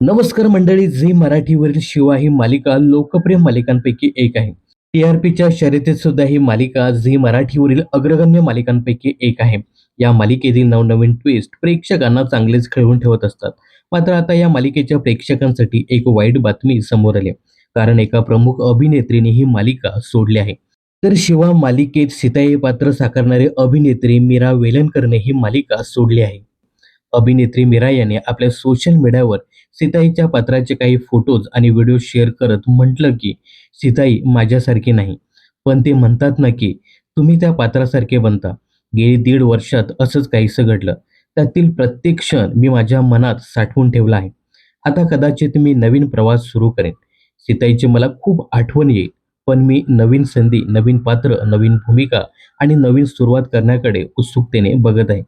नमस्कार मंडळी झी मराठीवरील शिवा ही मालिका लोकप्रिय मालिकांपैकी एक आहे. टीआरपीच्या शर्यतीत सुद्धा ही मालिका झी मराठीवरील अग्रगण्य मालिकांपैकी एक आहे. या मालिकेतील नवनवीन ट्विस्ट प्रेक्षकांना चांगलेच खेळवून ठेवत असतात. मात्र आता या मालिकेच्या प्रेक्षकांसाठी एक वाईट बातमी समोर आली कारण एका प्रमुख अभिनेत्रीने ही मालिका सोडली आहे. तर शिवा मालिकेत सीताई पात्र साकारणारे अभिनेत्री मीरा वेलणकरने ही मालिका सोडली आहे. अभिनेत्री मीरा याने आपल्या सोशल मीडियावर सीताईच्या पात्राचे काही फोटोज आणि व्हिडिओ शेअर करत म्हटलं की सीताई माझ्यासारखी नाही. पण ते म्हणतात ना की तुम्ही त्या पात्रासारखे बनता. गेली दीड वर्षात असंच काहीसं घडलं. त्यातील प्रत्येक क्षण मी माझ्या मनात साठवून ठेवला आहे. आता कदाचित मी नवीन प्रवास सुरू करेन. सीताईची मला खूप आठवण येईल. पण मी नवीन संधी नवीन पात्र नवीन भूमिका आणि नवीन सुरुवात करण्याकडे उत्सुकतेने बघत आहे.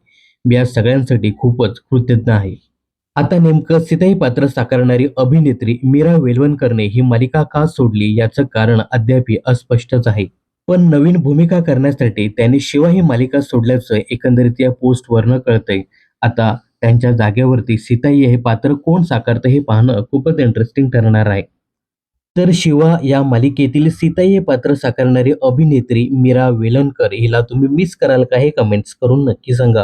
मी या सगळ्यांसाठी खूपच कृतज्ञ आहे. आता नेमकं सीताई पात्र साकारणारी अभिनेत्री मीरा वेलवणकरने ही मालिका का सोडली याचं कारण अद्याप अस्पष्टच आहे. पण नवीन भूमिका करण्यासाठी त्यांनी शिवा ही मालिका सोडल्याचं एकंदरीत या पोस्टवरनं कळतंय. आता त्यांच्या जागेवरती सीताई हे पात्र कोण साकारतं हे पाहणं खूपच इंटरेस्टिंग ठरणार आहे. तर शिवा या मालिकेतील सीताई हे पात्र साकारणारी अभिनेत्री मीरा वेलणकर हिला तुम्ही मिस कराल का हे कमेंट्स करून नक्की सांगा.